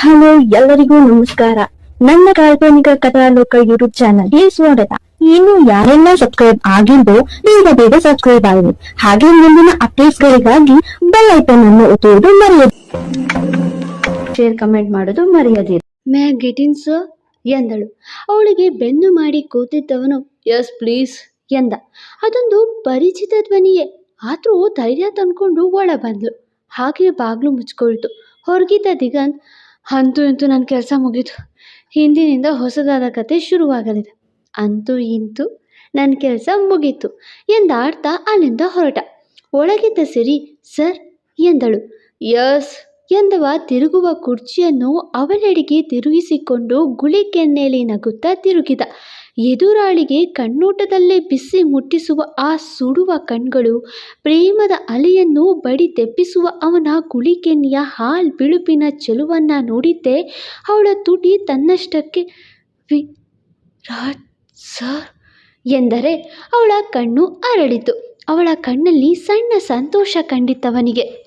Hello, ಎಲ್ಲರಿಗೂ ನಮಸ್ಕಾರ. ನನ್ನ ಕಾಲ್ಪನಿಕ ಕಥಾಲೋಕ ಯೂಟ್ಯೂಬ್ ಚಾನಲ್ಗೆ ಸ್ವಾಗತ. ಇನ್ನು ಯಾರೆಲ್ಲ ಸಬ್ಸ್ಕ್ರೈಬ್ ಆಗಿದ್ದು ಬೇಗ ಬೇಗ ಸಬ್ಸ್ಕ್ರೈಬ್ ಆಗಿ. ಹಾಗೆ ಮುಂದಿನ ಅಪ್ಡೇಟ್ಸ್ ಗಳಿಗಾಗಿ ಬೆಲ್ ಐಕನ್ ಅನ್ನು ಒತ್ತುವುದು ಮರೆಯದು ಶೇರ್ ಕಮೆಂಟ್ ಮಾಡೋದು ಮರೆಯದಿರಿ. ಮೇ ಗೆಟಿನ್ ಸರ್ ಎಂದಳು. ಅವಳಿಗೆ ಬೆನ್ನು ಮಾಡಿ ಕೂತಿದ್ದವನು ಎಸ್ ಪ್ಲೀಸ್ ಎಂದ. ಅದೊಂದು ಪರಿಚಿತ ಧ್ವನಿಯೇ. ಆದರೂ ಧೈರ್ಯ ತಂದ್ಕೊಂಡು ಒಳ ಬಂದ್ಲು ಹಾಗೆ ಬಾಗ್ಲು ಮುಚ್ಕೊಳ್ತು ಹೊರಗಿದ್ದ ದಿಗಂತ್ ಅಂತೂ ಇಂತೂ ನನ್ನ ಕೆಲಸ ಮುಗೀತು ಹಿಂದಿನಿಂದ ಹೊಸದಾದ ಕತೆ ಶುರುವಾಗಲಿದೆ. ಅಂತೂ ಇಂತೂ ನನ್ನ ಕೆಲಸ ಮುಗೀತು ಎಂದಾಡ್ತಾ ಅಲ್ಲಿಂದ ಹೊರಟ. ಒಳಗಿದ್ದ ಸಿರಿ, ಸರ್, ಎಂದಳು. ಯಸ್, ಎಂದವ ತಿರುಗುವ ಕುರ್ಚಿಯನ್ನು ಅವಳೆಡೆಗೆ ತಿರುಗಿಸಿಕೊಂಡು ಗುಳಿ ಗುಳಿಕೆನ್ನೇಲಿ ನಗುತ್ತಾ ತಿರುಗಿದ. ಎದುರಾಳಿಗೆ ಕಣ್ಣೋಟದಲ್ಲೇ ಬಿಸಿ ಮುಟ್ಟಿಸುವ ಆ ಸುಡುವ ಕಣ್ಗಳು, ಪ್ರೇಮದ ಅಲೆಯನ್ನು ಬಡಿ ತೆಪ್ಪಿಸುವ ಅವನ ಹಾಲ್ ಬಿಳುಪಿನ ಚೆಲುವನ್ನು ನೋಡಿದ್ದೆ ಅವಳ ತುಟಿ ತನ್ನಷ್ಟಕ್ಕೆ, ವಿ ಸರ್, ಎಂದರೆ ಅವಳ ಕಣ್ಣು ಅರಳಿತು. ಅವಳ ಕಣ್ಣಲ್ಲಿ ಸಣ್ಣ ಸಂತೋಷ ಕಂಡಿತ್ತವನಿಗೆ.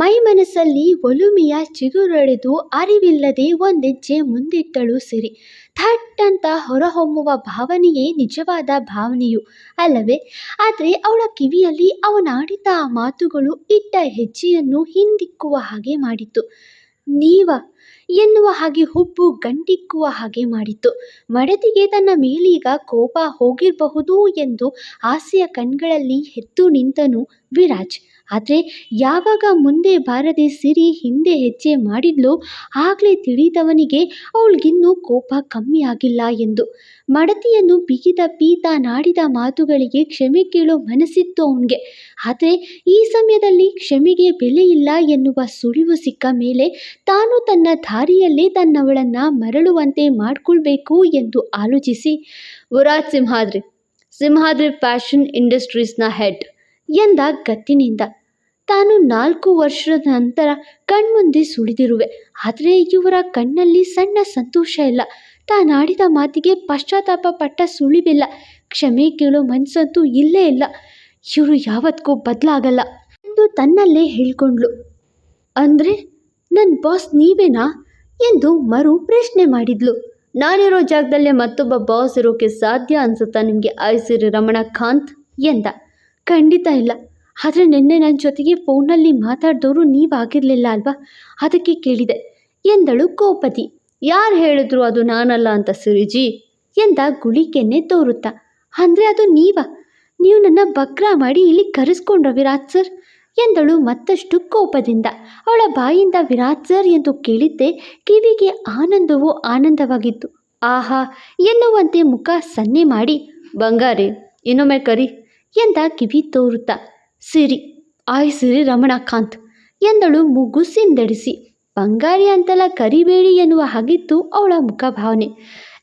ಮೈ ಮನಸ್ಸಲ್ಲಿ ಒಲುಮೆಯ ಚಿಗುರೊಡೆದು ಅರಿವಿಲ್ಲದೆ ಒಂದೆಜ್ಜೆ ಮುಂದಿಟ್ಟಳು ಸಿರಿ. ಥಟ್ ಅಂತ ಹೊರಹೊಮ್ಮುವ ಭಾವನೆಯೇ ನಿಜವಾದ ಭಾವನೆಯು ಅಲ್ಲವೇ? ಆದರೆ ಅವಳ ಕಿವಿಯಲ್ಲಿ ಅವನಾಡಿದ ಆ ಮಾತುಗಳು ಇಟ್ಟ ಹೆಜ್ಜೆಯನ್ನು ಹಿಂದಿಕ್ಕುವ ಹಾಗೆ ಮಾಡಿತು ನೀವ ಎನ್ನುವ ಹಾಗೆ ಹುಬ್ಬು ಗಂಟಿಕ್ಕುವ ಹಾಗೆ ಮಾಡಿತು ಮಡದಿಗೆ ತನ್ನ ಮೇಲೀಗ ಕೋಪ ಹೋಗಿರಬಹುದು ಎಂದು ಆಸೆಯ ಕಣ್ಗಳಲ್ಲಿ ಎದ್ದು ನಿಂತನು ವಿರಾಜ್. ಆದರೆ ಯಾವಾಗ ಮುಂದೆ ಬಾರದೆ ಸಿರಿ ಹಿಂದೆ ಹೆಜ್ಜೆ ಮಾಡಿದ್ಲೋ ಆಗಲೇ ತಿಳಿದವನಿಗೆ ಅವಳಿಗಿನ್ನೂ ಕೋಪ ಕಮ್ಮಿಯಾಗಿಲ್ಲ ಎಂದು. ಮಡತಿಯನ್ನು ಬಿಗಿದ ಪೀತ ನಾಡಿದ ಮಾತುಗಳಿಗೆ ಕ್ಷಮೆ ಕೇಳೋ ಮನಸ್ಸಿತ್ತು ಅವನಿಗೆ. ಆದರೆ ಈ ಸಮಯದಲ್ಲಿ ಕ್ಷಮೆಗೆ ಬೆಲೆ ಇಲ್ಲ ಎನ್ನುವ ಸುಳಿವು ಸಿಕ್ಕ ಮೇಲೆ ತಾನು ತನ್ನ ದಾರಿಯಲ್ಲೇ ತನ್ನವಳನ್ನು ಮರಳುವಂತೆ ಮಾಡಿಕೊಳ್ಬೇಕು ಎಂದು ಆಲೋಚಿಸಿ ವರಾಜ್ ಸಿಂಹಾದ್ರಿ. ಸಿಂಹಾದ್ರಿ ಫ್ಯಾಷನ್ ಇಂಡಸ್ಟ್ರೀಸ್ನ ಹೆಡ್. ಎಂದ ಗತ್ತಿನಿಂದ ತಾನು ನಾಲ್ಕು ವರ್ಷದ ನಂತರ ಕಣ್ಮುಂದೆ ಸುಳಿದಿರುವೆ. ಆದರೆ ಇವರ ಕಣ್ಣಲ್ಲಿ ಸಣ್ಣ ಸಂತೋಷ ಇಲ್ಲ. ತಾನಾಡಿದ ಮಾತಿಗೆ ಪಶ್ಚಾತ್ತಾಪ ಪಟ್ಟ ಸುಳಿವಿಲ್ಲ. ಕ್ಷಮೆ ಕೇಳೋ ಮನಸ್ಸಂತೂ ಇಲ್ಲೇ ಇಲ್ಲ. ಇವರು ಯಾವತ್ತಿಗೂ ಬದಲಾಗಲ್ಲ ಎಂದು ತನ್ನಲ್ಲೇ ಹೇಳ್ಕೊಂಡ್ಳು. ಅಂದರೆ ನನ್ನ ಬಾಸ್ ನೀವೇನಾ? ಎಂದು ಮರು ಪ್ರಶ್ನೆ ಮಾಡಿದ್ಲು. ನಾನಿರೋ ಜಾಗದಲ್ಲೇ ಮತ್ತೊಬ್ಬ ಬಾಸ್ ಇರೋಕೆ ಸಾಧ್ಯ ಅನ್ಸುತ್ತಾ ನಿಮಗೆ ಆಯ್ಸಿರಿ ರಮಣ ಖಾಂತ್ ಎಂದ. ಖಂಡಿತ ಇಲ್ಲ. ಆದರೆ ನಿನ್ನೆ ನನ್ನ ಜೊತೆಗೆ ಫೋನಲ್ಲಿ ಮಾತಾಡಿದವರು ನೀವಾಗಿರಲಿಲ್ಲ ಅಲ್ವಾ? ಅದಕ್ಕೆ ಕೇಳಿದೆ. ಎಂದಳು ಕೋಪತಿ. ಯಾರು ಹೇಳಿದ್ರು ಅದು ನಾನಲ್ಲ ಅಂತ ಸಿರಿಜಿ? ಎಂದ ಗುಳಿಕೆನ್ನೆ ತೋರುತ್ತಾ. ಅಂದರೆ ಅದು ನೀವ? ನೀವು ನನ್ನ ಬಕ್ರ ಮಾಡಿ ಇಲ್ಲಿ ಕರೆಸ್ಕೊಂಡ್ರ ವಿರಾಟ್ ಸರ್? ಎಂದಳು ಮತ್ತಷ್ಟು ಕೋಪದಿಂದ. ಅವಳ ಬಾಯಿಂದ ವಿರಾಟ್ ಸರ್ ಎಂದು ಕೇಳಿದ್ದೆ ಕಿವಿಗೆ ಆನಂದವೂ ಆನಂದವಾಗಿತ್ತು. ಆಹಾ, ಎನ್ನುವಂತೆ ಮುಖ ಸನ್ನೆ ಮಾಡಿ. ಬಂಗಾರಿ, ಇನ್ನೊಮ್ಮೆ ಕರಿ. ಎಂದ ಕಿವಿ ತೋರುತ್ತ, ಸಿರಿ, ಆಯ್ ಸಿರಿ ರಮಣಕಾಂತ್ ಎಂದಳು ಮೂಗು ಸಿಂದಡಿಸಿ. ಬಂಗಾರಿ ಅಂತೆಲ್ಲ ಕರಿಬೇಡಿ ಎನ್ನುವ ಹಾಗಿತ್ತು ಅವಳ ಮುಖಭಾವನೆ.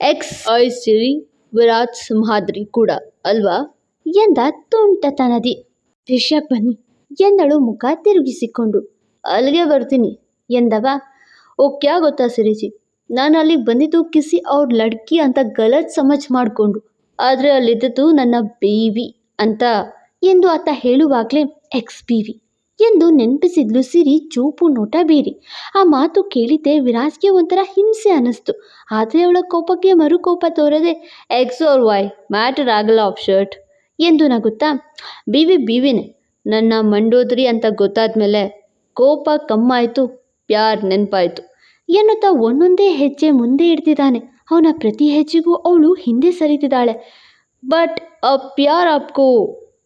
ಎಕ್ಸ್ ಐ ಸಿರಿ ವಿರಾಜ್ ಸಿಂಹಾದ್ರಿ ಕೂಡ ಅಲ್ವಾ? ಎಂದ ತುಂಟತನದಿ. ರಿಷಬ್ ಬನ್ನಿ ಎಂದಳು ಮುಖ ತಿರುಗಿಸಿಕೊಂಡು. ಅಲ್ಲಿಗೆ ಬರ್ತೀನಿ ಎಂದವ. ಓಕೆ ಗೊತ್ತಾ ಸಿರಿಜಿ. ನಾನು ಅಲ್ಲಿಗೆ ಬಂದಿದ್ದು ಕಿಸಿ ಅವ್ರ ಲಡ್ಕಿ ಅಂತ ಗಲತ್ ಸಮಜ್ ಮಾಡಿಕೊಂಡು. ಆದರೆ ಅಲ್ಲಿದ್ದದ್ದು ನನ್ನ ಬೇವಿ ಅಂತ ಎಂದು ಆತ ಹೇಳುವಾಗಲೇ, ಎಕ್ಸ್ ಬಿವಿ ಎಂದು ನೆನಪಿಸಿದ್ಲು ಸಿರಿ ಚೂಪು ನೋಟ ಬೀರಿ. ಆ ಮಾತು ಕೇಳಿದ್ದೆ ವಿರಾಜ್ಗೆ ಒಂಥರ ಹಿಂಸೆ ಅನ್ನಿಸ್ತು. ಆದರೆ ಅವಳ ಕೋಪಕ್ಕೆ ಮರುಕೋಪ ತೋರದೆ, ಎಕ್ಸ್ ಓರ್ ವೈ, ಮ್ಯಾಟರ್ ಆಗಲ್ಲ ಆಫ್ ಶರ್ಟ್ ಎಂದು ನಗುತ್ತಾ, ಬಿವಿ, ಬಿವಿನೆ, ನನ್ನ ಮಂಡೋದ್ರಿ ಅಂತ ಗೊತ್ತಾದ ಮೇಲೆ ಕೋಪ ಕಮ್ಮಾಯಿತು, ಪ್ಯಾರ್ ನೆನಪಾಯಿತು ಎನ್ನುತ್ತಾ ಒಂದೊಂದೇ ಹೆಜ್ಜೆ ಮುಂದೆ ಇಡ್ತಿದ್ದಾನೆ. ಅವನ ಪ್ರತಿ ಹೆಜ್ಜೆಗೂ ಅವಳು ಹಿಂದೆ ಸರಿತಿದ್ದಾಳೆ. ಬಟ್ ಪ್ಯಾರ್ ಆಪ್ಕೋ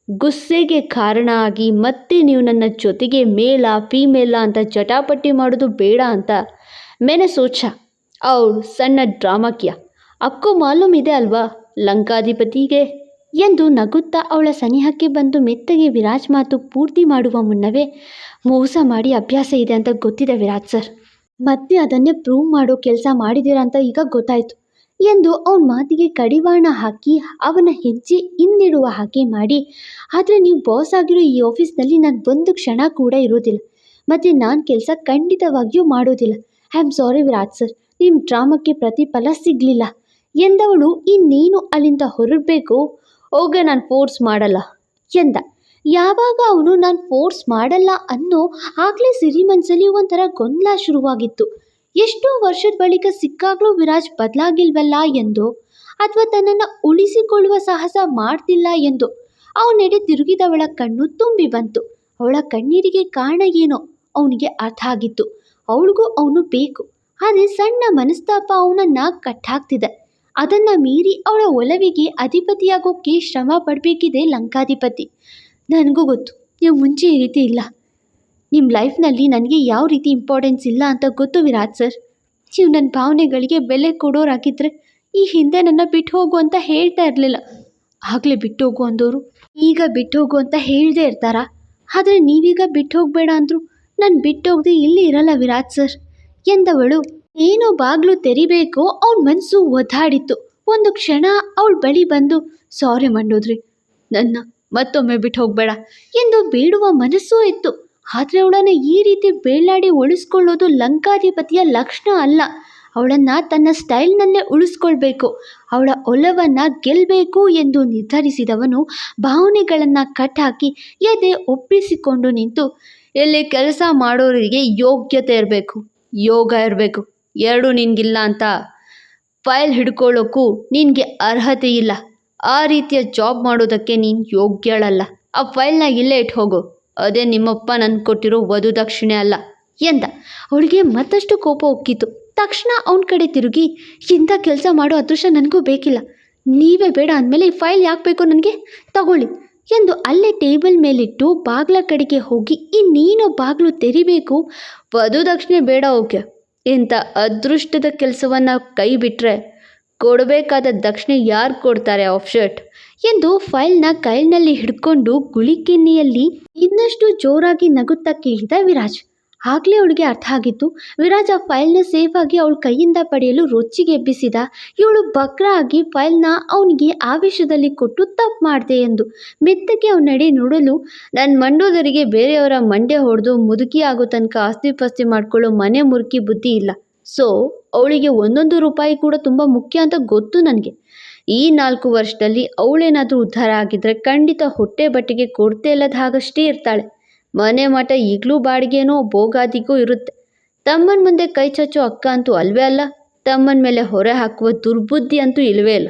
ಗುಸ್ಸೆಗೆ ಕಾರಣ ಆಗಿ ಮತ್ತೆ ನೀವು ನನ್ನ ಜೊತೆಗೆ ಮೇಲ, ಫೀಮೇಲ ಅಂತ ಚಟಾಪಟ್ಟಿ ಮಾಡೋದು ಬೇಡ ಅಂತ ಮೆನೆ ಸೋಚ ಅವಳು ಸಣ್ಣ ಡ್ರಾಮಾ ಕಿಯಾ ಅಕ್ಕೋ ಮಾಲೂಮ್ ಇದೆ ಅಲ್ವಾ ಲಂಕಾಧಿಪತಿಗೆ? ಎಂದು ನಗುತ್ತಾ ಅವಳ ಸನಿಹಕ್ಕೆ ಬಂದು ಮೆತ್ತಗೆ ವಿರಾಜ್ ಮಾತು ಪೂರ್ತಿ ಮಾಡುವ ಮುನ್ನವೇ ಮೋಸ ಮಾಡಿ ಅಭ್ಯಾಸ ಇದೆ ಅಂತ ಗೊತ್ತಿದೆ ವಿರಾಜ್ ಸರ್. ಮತ್ತೆ ಅದನ್ನೇ ಪ್ರೂವ್ ಮಾಡೋ ಕೆಲಸ ಮಾಡಿದ್ದೀರಾ ಅಂತ ಈಗ ಗೊತ್ತಾಯಿತು. ಎಂದು ಅವನ ಮಾತಿಗೆ ಕಡಿವಾಣ ಹಾಕಿ ಅವನ ಹೆಜ್ಜೆ ಹಿಂದಿಡುವ ಹಾಗೆ ಮಾಡಿ, ಆದರೆ ನೀವು ಬಾಸ್ ಆಗಿರೋ ಈ ಆಫೀಸ್ನಲ್ಲಿ ನಾನು ಒಂದು ಕ್ಷಣ ಕೂಡ ಇರೋದಿಲ್ಲ. ಮತ್ತು ನಾನು ಕೆಲಸ ಖಂಡಿತವಾಗಿಯೂ ಮಾಡೋದಿಲ್ಲ. I am sorry Virat sir ನಿಮ್ಮ ಡ್ರಾಮಕ್ಕೆ ಪ್ರತಿಫಲ ಸಿಗಲಿಲ್ಲ. ಎಂದವಳು, ಇನ್ನೇನು ಅಲ್ಲಿಂದ ಹೊರಡಬೇಕು? ಹೋಗ, ನಾನು ಫೋರ್ಸ್ ಮಾಡಲ್ಲ. ಎಂದ, ಯಾವಾಗ ಅವನು ನಾನು ಫೋರ್ಸ್ ಮಾಡಲ್ಲ ಅನ್ನೋ ಆಗಲೇ ಸಿರಿ ಮನಸ್ಸಲ್ಲಿ ಒಂಥರ ಗೊಂದಲ ಶುರುವಾಗಿತ್ತು. ಎಷ್ಟೋ ವರ್ಷದ ಬಳಿಕ ಸಿಕ್ಕಾಗ್ಲೂ ವಿರಾಜ್ ಬದಲಾಗಿಲ್ವಲ್ಲ ಎಂದು ಅಥವಾ ತನ್ನನ್ನು ಉಳಿಸಿಕೊಳ್ಳುವ ಸಾಹಸ ಮಾಡ್ತಿಲ್ಲ ಎಂದು ಅವನೆಡೆ ತಿರುಗಿದವಳ ಕಣ್ಣು ತುಂಬಿ ಬಂತು. ಅವಳ ಕಣ್ಣೀರಿಗೆ ಕಾರಣ ಏನೋ ಅವನಿಗೆ ಅರ್ಥ ಆಗಿತ್ತು. ಅವಳಿಗೂ ಅವನು ಬೇಕು. ಆದರೆ ಸಣ್ಣ ಮನಸ್ತಾಪ ಅವನನ್ನ ಕಟ್ಟಾಕ್ತಿದೆ. ಅದನ್ನ ಮೀರಿ ಅವಳ ಒಲವಿಗೆ ಅಧಿಪತಿಯಾಗೋಕ್ಕೆ ಶ್ರಮ ಪಡಬೇಕಿದೆ ಲಂಕಾಧಿಪತಿ. ನನಗೂ ಗೊತ್ತು ನೀವು ಮುಂಚೆ ಈ ರೀತಿ ಇಲ್ಲ. ನಿಮ್ಮ ಲೈಫ್ನಲ್ಲಿ ನನಗೆ ಯಾವ ರೀತಿ ಇಂಪಾರ್ಟೆನ್ಸ್ ಇಲ್ಲ ಅಂತ ಗೊತ್ತು ವಿರಾಜ್ ಸರ್. ನೀವು ನನ್ನ ಭಾವನೆಗಳಿಗೆ ಬೆಲೆ ಕೊಡೋರಾಗಿದ್ದರೆ ಈ ಹಿಂದೆ ನನ್ನ ಬಿಟ್ಟು ಹೋಗು ಅಂತ ಹೇಳ್ತಾ ಇರಲಿಲ್ಲ. ಆಗಲೇ ಬಿಟ್ಟು ಹೋಗು ಅಂದವರು ಈಗ ಬಿಟ್ಟು ಹೋಗು ಅಂತ ಹೇಳದೇ ಇರ್ತಾರಾ? ಆದರೆ ನೀವೀಗ ಬಿಟ್ಟು ಹೋಗಬೇಡ ಅಂದರು ನಾನು ಬಿಟ್ಟು ಹೋಗದೆ ಇಲ್ಲಿ ಇರಲ್ಲ ವಿರಾಜ್ ಸರ್. ಎಂದವಳು, ಏನೋ ಬಾಗ್ಲು ತೆರಿಬೇಕೋ ಅವಳ ಮನಸ್ಸು ಒದ್ದಾಡಿತ್ತು. ಒಂದು ಕ್ಷಣ ಅವಳ ಬಳಿ ಬಂದು, ಸಾರಿ ಮಂಡೋದ್ರಿ, ನನ್ನ ಮತ್ತೊಮ್ಮೆ ಬಿಟ್ಟು ಹೋಗಬೇಡ ಎಂದು ಬೇಡುವ ಮನಸ್ಸೂ ಇತ್ತು. ಆದರೆ ಅವಳನ್ನು ಈ ರೀತಿ ಬೇಳಾಡಿ ಉಳಿಸ್ಕೊಳ್ಳೋದು ಲಂಕಾಧಿಪತಿಯ ಲಕ್ಷಣ ಅಲ್ಲ. ಅವಳನ್ನು ತನ್ನ ಸ್ಟೈಲ್ನಲ್ಲೇ ಉಳಿಸ್ಕೊಳ್ಬೇಕು. ಅವಳ ಒಲವನ್ನು ಗೆಲ್ಲಬೇಕು ಎಂದು ನಿರ್ಧರಿಸಿದವನು ಭಾವನೆಗಳನ್ನು ಕಟ್ಟಾಕಿ ಎದೆ ಒಪ್ಪಿಸಿಕೊಂಡು ನಿಂತು, ಎಲ್ಲಿ ಕೆಲಸ ಮಾಡೋರಿಗೆ ಯೋಗ್ಯತೆ ಇರಬೇಕು, ಯೋಗ ಇರಬೇಕು, ಎರಡೂ ನಿನಗಿಲ್ಲ ಅಂತ ಫೈಲ್ ಹಿಡ್ಕೊಳ್ಳೋಕ್ಕೂ ನಿನಗೆ ಅರ್ಹತೆ ಇಲ್ಲ. ಆ ರೀತಿಯ ಜಾಬ್ ಮಾಡೋದಕ್ಕೆ ನೀನು ಯೋಗ್ಯಳಲ್ಲ. ಆ ಫೈಲ್ನ ಇಲ್ಲೇ ಇಟ್ಟು ಹೋಗು ಅದೇ ನಿಮ್ಮಪ್ಪ ನನ್ಗೆ ಕೊಟ್ಟಿರೋ ವಧು ದಕ್ಷಿಣೆ ಅಲ್ಲ ಎಂದ. ಅವಳಿಗೆ ಮತ್ತಷ್ಟು ಕೋಪ ಉಕ್ಕಿತು. ತಕ್ಷಣ ಅವನ ಕಡೆ ತಿರುಗಿ, ಇಂಥ ಕೆಲಸ ಮಾಡೋ ಅದೃಷ್ಟ ನನಗೂ ಬೇಕಿಲ್ಲ. ನೀವೇ ಬೇಡ ಅಂದಮೇಲೆ ಈ ಫೈಲ್ ಯಾಕೆ ಬೇಕು ನನಗೆ? ತಗೊಳ್ಳಿ, ಎಂದು ಅಲ್ಲೇ ಟೇಬಲ್ ಮೇಲಿಟ್ಟು ಬಾಗ್ಲ ಕಡೆಗೆ ಹೋಗಿ, ಇನ್ನೇನು ಬಾಗಿಲು ತೆರಿಬೇಕು? ವಧು ದಕ್ಷಿಣೆ ಬೇಡ ಓಕೆ. ಇಂಥ ಅದೃಷ್ಟದ ಕೆಲಸವನ್ನು ಕೈ ಬಿಟ್ಟರೆ ಕೊಡಬೇಕಾದ ದಕ್ಷಿಣೆ ಯಾರು ಕೊಡ್ತಾರೆ ಆಫ್ ಶರ್ಟ್ ಎಂದು ಫೈಲ್ನ ಕೈಲ್ನಲ್ಲಿ ಹಿಡ್ಕೊಂಡು ಗುಳಿಕಿನ್ನಿಯಲ್ಲಿ ಇನ್ನಷ್ಟು ಜೋರಾಗಿ ನಗುತ್ತಾ ಕೇಳಿದ ವಿರಾಜ್. ಆಗಲೇ ಅವಳಿಗೆ ಅರ್ಥ ಆಗಿತ್ತು. ವಿರಾಜ್ ಆ ಫೈಲ್ನ ಸೇಫಾಗಿ ಅವಳ ಕೈಯಿಂದ ಪಡೆಯಲು ರೊಚ್ಚಿಗೆ ಎಬ್ಬಿಸಿದ. ಇವಳು ಬಕ್ರ ಆಗಿ ಫೈಲ್ನ ಅವನಿಗೆ ಆವೇಶದಲ್ಲಿ ಕೊಟ್ಟು ತಪ್ಪು ಮಾಡಿದೆ ಎಂದು ಮೆತ್ತಗೆ ಅವನಡೆ ನೋಡಲು ನನ್ನ ಮಂಡೋದರಿಗೆ ಬೇರೆಯವರ ಮಂಡೆ ಹೊಡೆದು ಮುದುಕಿ ಆಗೋ ತನಕ ಆಸ್ತಿ ಪಾಸ್ತಿ ಮಾಡ್ಕೊಳ್ಳೋ ಮನೆ ಮುರುಕಿ ಬುದ್ಧಿ ಇಲ್ಲ. ಸೊ ಅವಳಿಗೆ ಒಂದೊಂದು ರೂಪಾಯಿ ಕೂಡ ತುಂಬ ಮುಖ್ಯ ಅಂತ ಗೊತ್ತು ನನಗೆ. ಈ ನಾಲ್ಕು ವರ್ಷದಲ್ಲಿ ಅವಳೇನಾದರೂ ಉದ್ಧಾರ ಆಗಿದ್ದರೆ ಖಂಡಿತ ಹೊಟ್ಟೆ ಬಟ್ಟೆಗೆ ಕೊಡ್ತೇ ಇಲ್ಲದ ಹಾಗಷ್ಟೇ ಇರ್ತಾಳೆ. ಮನೆ ಮಠ ಈಗಲೂ ಬಾಡಿಗೆನೋ ಭೋಗಾದಿಗೂ ಇರುತ್ತೆ. ತಮ್ಮನ ಮುಂದೆ ಕೈ ಚಚ್ಚೋ ಅಕ್ಕ ಅಂತೂ ಅಲ್ವೇ ಅಲ್ಲ. ತಮ್ಮನ ಮೇಲೆ ಹೊರೆ ಹಾಕುವ ದುರ್ಬುದ್ಧಿ ಅಂತೂ ಇಲ್ಲವೇ ಇಲ್ಲ.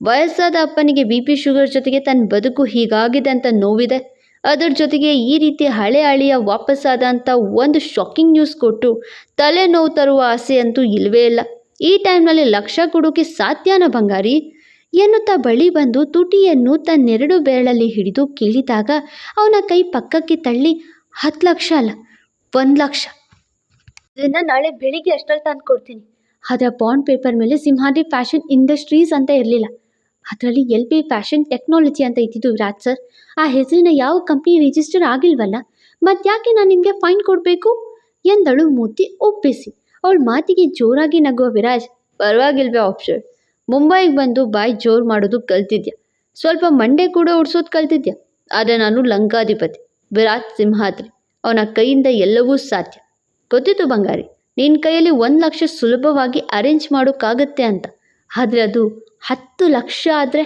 ವಯಸ್ಸಾದ ಅಪ್ಪನಿಗೆ ಬಿ ಪಿ ಶುಗರ್ ಜೊತೆಗೆ ತನ್ನ ಬದುಕು ಹೀಗಾಗಿದೆ ಅಂತ ನೋವಿದೆ. ಅದರ ಜೊತೆಗೆ ಈ ರೀತಿ ಹಳೆ ಅಳಿಯ ವಾಪಸ್ಸಾದಂಥ ಒಂದು ಶಾಕಿಂಗ್ ನ್ಯೂಸ್ ಕೊಟ್ಟು ತಲೆನೋವು ತರುವ ಆಸೆ ಅಂತೂ ಇಲ್ಲವೇ ಇಲ್ಲ. ಈ ಟೈಮ್ನಲ್ಲಿ ಲಕ್ಷ ಕೊಡೋಕೆ ಸಾಧ್ಯನ ಬಂಗಾರಿ ಎನ್ನುತ್ತಾ ಬಳಿ ಬಂದು ತುಟಿಯನ್ನು ತನ್ನೆರಡು ಬೆರಳಲ್ಲಿ ಹಿಡಿದು ಕೇಳಿದಾಗ ಅವನ ಕೈ ಪಕ್ಕಕ್ಕೆ ತಳ್ಳಿ ಹತ್ತು ಲಕ್ಷ ಅಲ್ಲ ಒಂದು ಲಕ್ಷ. ಇದನ್ನು ನಾಳೆ ಬೆಳಿಗ್ಗೆ ಅಷ್ಟರಲ್ಲಿ ತಂದು ಕೊಡ್ತೀನಿ. ಆದರೆ ಬಾಂಡ್ ಪೇಪರ್ ಮೇಲೆ ಸಿಂಹಾದ್ರಿ ಫ್ಯಾಷನ್ ಇಂಡಸ್ಟ್ರೀಸ್ ಅಂತ ಇರಲಿಲ್ಲ. ಅದರಲ್ಲಿ ಎಲ್ ಪಿ ಫ್ಯಾಷನ್ ಟೆಕ್ನಾಲಜಿ ಅಂತ ಇದ್ದಿದ್ದು ವಿರಾಜ್ ಸರ್. ಆ ಹೆಸರಿನ ಯಾವ ಕಂಪ್ನಿ ರಿಜಿಸ್ಟರ್ ಆಗಿಲ್ವಲ್ಲ? ಮತ್ತ್ಯಾಕೆ ನಾನು ನಿಮಗೆ ಫೈನ್ ಕೊಡಬೇಕು? ಎಂದಳು ಮೂರ್ತಿ ಒಪ್ಪಿಸಿ. ಅವಳ ಮಾತಿಗೆ ಜೋರಾಗಿ ನಗುವ ವಿರಾಜ್, ಪರವಾಗಿಲ್ವೇ ಆಪ್ಷನ್. ಮುಂಬೈಗೆ ಬಂದು ಬಾಯಿ ಜೋರು ಮಾಡೋದು ಕಲ್ತಿದ್ಯಾ? ಸ್ವಲ್ಪ ಮಂಡೆ ಕೂಡ ಉಡ್ಸೋದು ಕಲ್ತಿದ್ಯಾ? ಆದರೆ ನಾನು ಲಂಕಾಧಿಪತಿ ವಿರಾಜ್ ಸಿಂಹಾದ್ರಿ. ಅವನ ಕೈಯಿಂದ ಎಲ್ಲವೂ ಸಾಧ್ಯ. ಗೊತ್ತಿತ್ತು ಬಂಗಾರಿ ನಿನ್ನ ಕೈಯಲ್ಲಿ ಒಂದು ಲಕ್ಷ ಸುಲಭವಾಗಿ ಅರೇಂಜ್ ಮಾಡೋಕ್ಕಾಗತ್ತೆ ಅಂತ. ಆದರೆ ಅದು ಹತ್ತು ಲಕ್ಷ ಆದರೆ?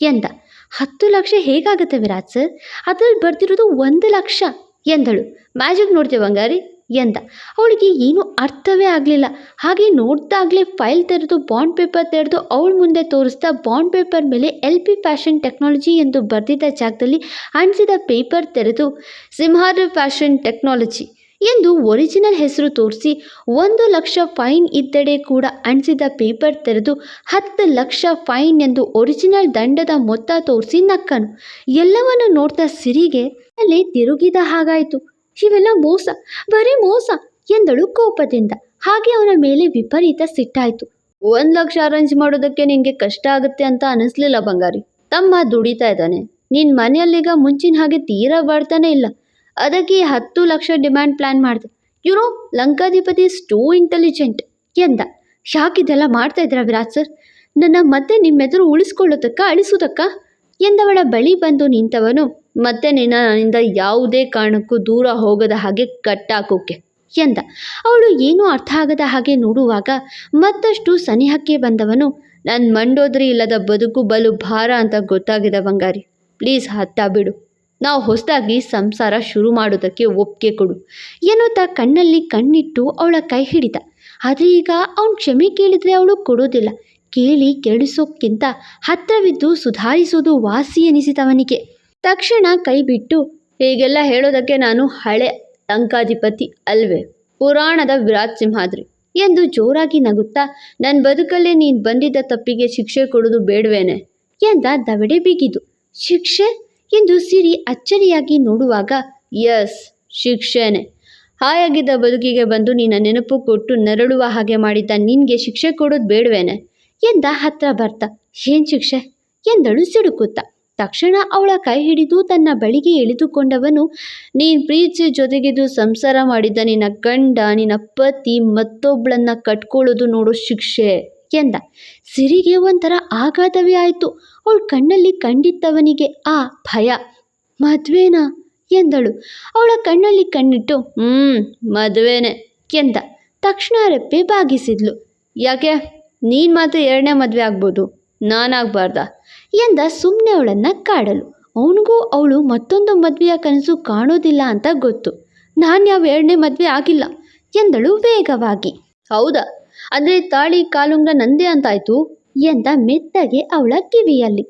ಎಂದ. ಹತ್ತು ಲಕ್ಷ ಹೇಗಾಗುತ್ತೆ ವಿರಾಟ್ ಸರ್ ಅದರಲ್ಲಿ ಬರ್ತಿರೋದು ಒಂದು ಲಕ್ಷ, ಎಂದಳು. ಮ್ಯಾಜಿಕ್ ನೋಡ್ತೀವಿ ಬಂಗಾರಿ? ಎಂದ. ಅವಳಿಗೆ ಏನೂ ಅರ್ಥವೇ ಆಗಲಿಲ್ಲ. ಹಾಗೆ ನೋಡ್ದಾಗಲೇ ಫೈಲ್ ತೆರೆದು ಬಾಂಡ್ ಪೇಪರ್ ತೆರೆದು ಅವಳ ಮುಂದೆ ತೋರಿಸ್ತಾ ಬಾಂಡ್ ಪೇಪರ್ ಮೇಲೆ ಎಲ್ ಪಿ ಫ್ಯಾಷನ್ ಟೆಕ್ನಾಲಜಿ ಎಂದು ಬರೆದಿದ್ದ ಜಾಗದಲ್ಲಿ ಅಂಟಿಸಿದ ಪೇಪರ್ ತೆರೆದು ಸಿಂಹಾರ್ ಫ್ಯಾಷನ್ ಟೆಕ್ನಾಲಜಿ ಎಂದು ಒರಿಜಿನಲ್ ಹೆಸರು ತೋರಿಸಿ ಒಂದು ಲಕ್ಷ ಫೈನ್ ಇದ್ದಡೆ ಕೂಡ ಅಂಟಿಸಿದ ಪೇಪರ್ ತೆರೆದು ಹತ್ತು ಲಕ್ಷ ಫೈನ್ ಎಂದು ಒರಿಜಿನಲ್ ದಂಡದ ಮೊತ್ತ ತೋರಿಸಿ ನಕ್ಕನು. ಎಲ್ಲವನ್ನು ನೋಡ್ತಾ ಸಿರಿಗೆ ಅಲ್ಲಿ ತಿರುಗಿದ ಹಾಗಾಯಿತು. ಇವೆಲ್ಲ ಮೋಸ, ಬರೀ ಮೋಸ ಎಂದಳು ಕೋಪದಿಂದ. ಹಾಗೆ ಅವನ ಮೇಲೆ ವಿಪರೀತ ಸಿಟ್ಟಾಯಿತು. ಒಂದು ಲಕ್ಷ ಅರೇಂಜ್ ಮಾಡೋದಕ್ಕೆ ನಿನಗೆ ಕಷ್ಟ ಆಗುತ್ತೆ ಅಂತ ಅನಿಸ್ಲಿಲ್ಲ ಬಂಗಾರಿ. ತಮ್ಮ ದುಡಿತಾ ಇದ್ದಾನೆ. ನಿನ್ನ ಮನೆಯಲ್ಲೀಗ ಮುಂಚಿನ ಹಾಗೆ ತೀರಾ ಬರ್ತಾನೆ ಇಲ್ಲ. ಅದಕ್ಕೆ ಹತ್ತು ಲಕ್ಷ ಡಿಮ್ಯಾಂಡ್ ಪ್ಲ್ಯಾನ್ ಮಾಡಿದೆ. You know Lankadhipati is too intelligent ಎಂದ. ಯಾಕಿದೆಲ್ಲ ಮಾಡ್ತಾ ಇದ್ದೀರಾ ವಿರಾಜ್ ಸರ್? ನನ್ನ ಮತ್ತೆ ನಿಮ್ಮೆದುರು ಉಳಿಸ್ಕೊಳ್ಳೋದಕ್ಕ, ಅಳಿಸೋದಕ್ಕ ಎಂದವಳ ಬಳಿ ಬಂದು ನಿಂತವನು, ಮತ್ತೆ ನಿನ್ನ ನನ್ನಿಂದ ಯಾವುದೇ ಕಾರಣಕ್ಕೂ ದೂರ ಹೋಗದ ಹಾಗೆ ಕಟ್ಟಾಕೋಕೆ ಎಂದ. ಅವಳು ಏನೂ ಅರ್ಥ ಆಗದ ಹಾಗೆ ನೋಡುವಾಗ ಮತ್ತಷ್ಟು ಸನಿಹಕ್ಕೆ ಬಂದವನು ನನ್ನ ಮಂಡೋದ್ರಿ ಇಲ್ಲದ ಬದುಕು ಬಲು ಭಾರ ಅಂತ ಗೊತ್ತಾಗಿದೆ ಬಂಗಾರಿ. ಪ್ಲೀಸ್ ಹತ್ತ ಬಿಡು. ನಾವು ಹೊಸದಾಗಿ ಸಂಸಾರ ಶುರು ಮಾಡೋದಕ್ಕೆ ಒಪ್ಪಿಗೆ ಕೊಡು. ಎನ್ನುತ್ತಾ ಕಣ್ಣಲ್ಲಿ ಕಣ್ಣಿಟ್ಟು ಅವಳ ಕೈ ಹಿಡಿದ. ಆದರೆ ಈಗ ಅವನು ಕ್ಷಮೆ ಕೇಳಿದರೆ ಅವಳು ಕೊಡೋದಿಲ್ಲ. ಕೇಳಿ ಕೆಡಿಸೋಕ್ಕಿಂತ ಹತ್ತಿರವಿದ್ದು ಸುಧಾರಿಸೋದು ವಾಸಿ ಎನಿಸಿತವನಿಗೆ ತಕ್ಷಣ ಕೈ ಬಿಟ್ಟು, ಹೀಗೆಲ್ಲ ಹೇಳೋದಕ್ಕೆ ನಾನು ಹಳೆ ಲಂಕಾಧಿಪತಿ ಅಲ್ವೇ? ಪುರಾಣದ ವಿರಾಟ್ ಸಿಂಹಾದ್ರಿ ಎಂದು ಜೋರಾಗಿ ನಗುತ್ತಾ ನನ್ನ ಬದುಕಲ್ಲೇ ನೀನು ಬಂದಿದ್ದ ತಪ್ಪಿಗೆ ಶಿಕ್ಷೆ ಕೊಡೋದು ಬೇಡವೇನೆ? ಎಂದ ದವಡೆ ಬಿಗಿದು ಶಿಕ್ಷೆ ಎಂದು ಸಿರಿ ಅಚ್ಚರಿಯಾಗಿ ನೋಡುವಾಗ, ಯಸ್ ಶಿಕ್ಷೆನೆ ಹಾಯಾಗಿದ್ದ ಬದುಕಿಗೆ ಬಂದು ನಿನ್ನ ನೆನಪು ಕೊಟ್ಟು ನರಳುವ ಹಾಗೆ ಮಾಡಿದ್ದ ನಿನಗೆ ಶಿಕ್ಷೆ ಕೊಡೋದು ಬೇಡವೇನೆ? ಎಂದ ಹತ್ರ ಬರ್ತಾ, ಏನ್ ಶಿಕ್ಷೆ? ಎಂದಳು ಸಿಡುಕುತ್ತ. ತಕ್ಷಣ ಅವಳ ಕೈ ಹಿಡಿದು ತನ್ನ ಬಳಿಗೆ ಎಳೆದುಕೊಂಡವನು ನೀನು ಪ್ರೀತಿ ಜೊತೆಗಿದ್ದು ಸಂಸಾರ ಮಾಡಿದ್ದ ನಿನ್ನ ಗಂಡ, ನಿನ್ನ ಪತಿ ಮತ್ತೊಬ್ಬಳನ್ನ ಕಟ್ಕೊಳ್ಳೋದು ನೋಡೋ ಶಿಕ್ಷೆ. ಎಂದ. ಸಿರಿಗೆ ಒಂಥರ ಆಘಾತವೇ ಆಯಿತು. ಅವಳ ಕಣ್ಣಲ್ಲಿ ಕಂಡಿತ್ತವನಿಗೆ ಆ ಭಯ. ಮದ್ವೇನಾ? ಎಂದಳು. ಅವಳ ಕಣ್ಣಲ್ಲಿ ಕಣ್ಣಿಟ್ಟು ಹ್ಞೂ ಮದುವೆನೆ ಎಂದ. ತಕ್ಷಣ ರೆಪ್ಪೆ ಬಾಗಿಸಿದ್ಲು. ಯಾಕೆ? ನೀನು ಮಾತ್ರ ಎರಡನೇ ಮದುವೆ ಆಗ್ಬೋದು. ನಾನಾಗಬಾರ್ದ ಎಂದ ಸುಮ್ಮನೆ ಅವಳನ್ನು ಕಾಡಲು. ಅವನಿಗೂ ಅವಳು ಮತ್ತೊಂದು ಮದುವೆಯ ಕನಸು ಕಾಣೋದಿಲ್ಲ ಅಂತ ಗೊತ್ತು. ನಾನು ಯಾವ ಎರಡನೇ ಮದುವೆ ಆಗಿಲ್ಲ ಎಂದಳು ವೇಗವಾಗಿ. ಹೌದಾ? ಅಂದರೆ ತಾಳಿ ಕಾಲುಂಗ್ರ ನಂದೇ ಅಂತಾಯ್ತು ಎಂದ ಮೆತ್ತಗೆ ಅವಳ ಕಿವಿಯಲ್ಲಿ.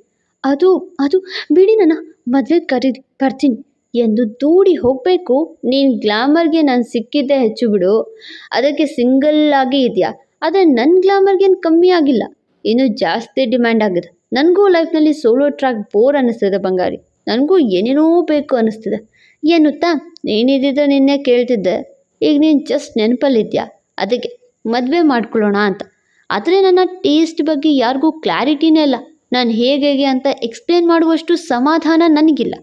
ಅದು ಅದು, ಬಿಡಿ ನನ್ನ ಮದುವೆ ಕರಿ ಬರ್ತೀನಿ ಎಂದು ದೂಡಿ ಹೋಗಬೇಕು. ನೀನು ಗ್ಲಾಮರ್ಗೆ ನಾನು ಸಿಕ್ಕಿದ್ದೆ ಹೆಚ್ಚು ಬಿಡು. ಅದಕ್ಕೆ ಸಿಂಗಲ್ ಆಗಿ ಇದೆಯಾ? ಆದರೆ ನನ್ನ ಗ್ಲಾಮರ್ಗೇನು ಕಮ್ಮಿ ಆಗಿಲ್ಲ. ಇನ್ನೂ ಜಾಸ್ತಿ ಡಿಮ್ಯಾಂಡ್ ಆಗಿದೆ. ನನಗೂ ಲೈಫ್ನಲ್ಲಿ ಸೋಲೋ ಟ್ರ್ಯಾಕ್ ಬೋರ್ ಅನ್ನಿಸ್ತದೆ ಬಂಗಾರಿ. ನನಗೂ ಏನೇನೋ ಬೇಕು ಅನ್ನಿಸ್ತಿದೆ. ಏನುತ್ತಾ ನೀನಿದ್ದಿದ್ರೆ ನಿನ್ನೆ ಕೇಳ್ತಿದ್ದೆ. ಈಗ ನೀನು ಜಸ್ಟ್ ನೆನಪಲ್ಲಿದ್ಯಾ? ಅದಕ್ಕೆ ಮದುವೆ ಮಾಡ್ಕೊಳ್ಳೋಣ ಅಂತ. ಆದರೆ ನನ್ನ ಟೇಸ್ಟ್ ಬಗ್ಗೆ ಯಾರಿಗೂ ಕ್ಲಾರಿಟಿನೇ ಇಲ್ಲ. ನಾನು ಹೇಗೆ ಹೇಗೆ ಅಂತ ಎಕ್ಸ್ಪ್ಲೇನ್ ಮಾಡುವಷ್ಟು ಸಮಾಧಾನ ನನಗಿಲ್ಲ.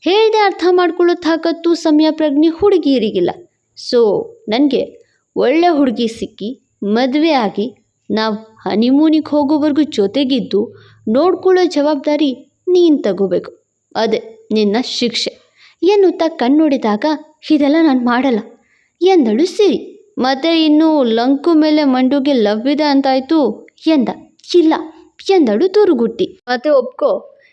ಹೇಳ್ದೆ ಅರ್ಥ ಮಾಡ್ಕೊಳ್ಳೋ ತಾಕತ್ತು ಸಮಯ ಪ್ರಜ್ಞೆ ಹುಡುಗಿಯರಿಗಿಲ್ಲ. ಸೊ ನನಗೆ ಒಳ್ಳೆ ಹುಡುಗಿ ಸಿಕ್ಕಿ ಮದುವೆ ಆಗಿ ನಾವು ಹನಿಮೂನಿಗೆ ಹೋಗೋವರೆಗೂ ಜೊತೆಗಿದ್ದು ನೋಡ್ಕೊಳ್ಳೋ ಜವಾಬ್ದಾರಿ ನೀನು ತಗೋಬೇಕು. ಅದೇ ನಿನ್ನ ಶಿಕ್ಷೆ. ಎನ್ನುತ್ತಾ ಕಣ್ಣುಡಿದಾಗ ಇದೆಲ್ಲ ನಾನು ಮಾಡಲ್ಲ. ಎಂದಳು ಸಿರಿ. ಮತ್ತೆ ಇನ್ನು ಲಂಕು ಮೇಲೆ ಮಂಡುಗೆ ಲವ್ ಇದೆ ಅಂತಾಯ್ತು ಎಂದ. ಇಲ್ಲ, ಎಂದಳು ತುರುಗುಟ್ಟಿ ಮತ್ತೆ ಒಪ್ಕೋ,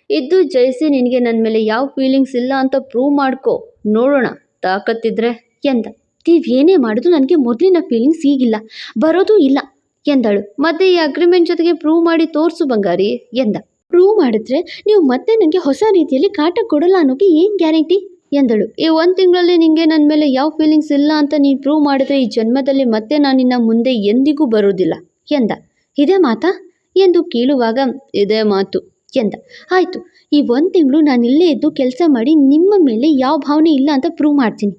ಇದ್ದು ಜಯಿಸಿ ನಿನಗೆ ನನ್ನ ಮೇಲೆ ಯಾವ ಫೀಲಿಂಗ್ಸ್ ಇಲ್ಲ ಅಂತ ಪ್ರೂವ್ ಮಾಡ್ಕೋ. ನೋಡೋಣ, ತಾಕತ್ತಿದ್ರೆ, ಎಂದ. ನೀವೇನೇ ಮಾಡಿದ್ರು ನನಗೆ ಮೊದಲಿನ ಫೀಲಿಂಗ್ಸ್ ಈಗಿಲ್ಲ, ಬರೋದು ಇಲ್ಲ, ಎಂದಳು. ಮತ್ತೆ ಈ ಅಗ್ರಿಮೆಂಟ್ ಜೊತೆಗೆ ಪ್ರೂವ್ ಮಾಡಿ ತೋರಿಸು ಬಂಗಾರಿ, ಎಂದ. ಪ್ರೂವ್ ಮಾಡಿದ್ರೆ ನೀವು ಮತ್ತೆ ನನಗೆ ಹೊಸ ರೀತಿಯಲ್ಲಿ ಕಾಟ ಕೊಡಲ್ಲ ಅನ್ನೋಕೆ ಏನು ಗ್ಯಾರಂಟಿ ಎಂದಳು. ಈ ಒಂದು ತಿಂಗಳಲ್ಲಿ ನಿನಗೆ ನನ್ನ ಮೇಲೆ ಯಾವ ಫೀಲಿಂಗ್ಸ್ ಇಲ್ಲ ಅಂತ ನೀನು ಪ್ರೂವ್ ಮಾಡಿದ್ರೆ ಈ ಜನ್ಮದಲ್ಲಿ ಮತ್ತೆ ನಾನು ನಿನ್ನ ಮುಂದೆ ಎಂದಿಗೂ ಬರೋದಿಲ್ಲ ಎಂದ. ಇದೇ ಮಾತಾ? ಎಂದು ಕೇಳುವಾಗ, ಇದೇ ಮಾತು, ಎಂದ. ಆಯಿತು. ಈ ಒಂದು ತಿಂಗಳು ನಾನು ಇಲ್ಲೇ ಇದ್ದು ಕೆಲಸ ಮಾಡಿ ನಿಮ್ಮ ಮೇಲೆ ಯಾವ ಭಾವನೆ ಇಲ್ಲ ಅಂತ ಪ್ರೂವ್ ಮಾಡ್ತೀನಿ.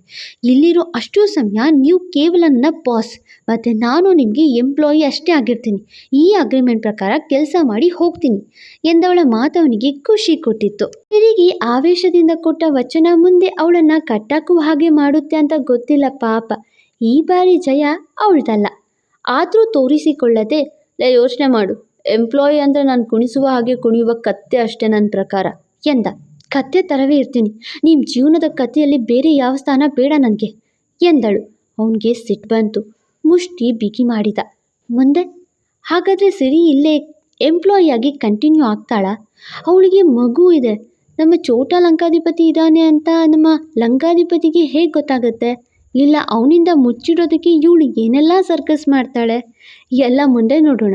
ಇಲ್ಲಿರೋ ಅಷ್ಟು ಸಮಯ ನೀವು ಕೇವಲ ನನ್ನ ಬಾಸ್ ಮತ್ತು ನಾನು ನಿಮಗೆ ಎಂಪ್ಲಾಯಿ ಅಷ್ಟೇ ಆಗಿರ್ತೀನಿ. ಈ ಅಗ್ರಿಮೆಂಟ್ ಪ್ರಕಾರ ಕೆಲಸ ಮಾಡಿ ಹೋಗ್ತೀನಿ ಎಂದವಳ ಮಾತವನಿಗೆ ಖುಷಿ ಕೊಟ್ಟಿತ್ತು. ತಿರುಗಿ ಆವೇಶದಿಂದ ಕೊಟ್ಟ ವಚನ ಮುಂದೆ ಅವಳನ್ನು ಕಟ್ಟಾಕುವ ಹಾಗೆ ಮಾಡುತ್ತೆ ಅಂತ ಗೊತ್ತಿಲ್ಲ ಪಾಪ. ಈ ಬಾರಿ ಜಯ ಅವಳದಲ್ಲ. ಆದರೂ ತೋರಿಸಿಕೊಳ್ಳದೆ ಯೋಚನೆ ಮಾಡು. ಎಂಪ್ಲಾಯಿ ಅಂದರೆ ನಾನು ಕುಣಿಸುವ ಹಾಗೆ ಕುಣಿಯುವ ಕತ್ತೆ ಅಷ್ಟೇ ನನ್ನ ಪ್ರಕಾರ. ಎಂದ ಕತ್ತೆ ಥರವೇ ಇರ್ತೀನಿ. ನಿಮ್ಮ ಜೀವನದ ಕಥೆಯಲ್ಲಿ ಬೇರೆ ಯಾವ ಸ್ಥಾನ ಬೇಡ ನನಗೆ, ಎಂದಳು. ಅವನಿಗೆ ಸಿಟ್ಟು ಬಂತು. ಮುಷ್ಟಿ ಬಿಗಿ ಮಾಡಿದ. ಮುಂದೆ, ಹಾಗಾದರೆ ಸಿರಿ ಇಲ್ಲೇ ಎಂಪ್ಲಾಯಿಯಾಗಿ ಕಂಟಿನ್ಯೂ ಆಗ್ತಾಳಾ? ಅವಳಿಗೆ ಮಗು ಇದೆ. ನಮ್ಮ ಚೋಟ ಲಂಕಾಧಿಪತಿ ಇದ್ದಾನೆ ಅಂತ ನಮ್ಮ ಲಂಕಾಧಿಪತಿಗೆ ಹೇಗೆ ಗೊತ್ತಾಗುತ್ತೆ? ಇಲ್ಲ ಅವನಿಂದ ಮುಚ್ಚಿಡೋದಕ್ಕೆ ಇವಳು ಏನೆಲ್ಲ ಸರ್ಕಸ್ ಮಾಡ್ತಾಳೆ? ಎಲ್ಲ ಮುಂದೆ ನೋಡೋಣ.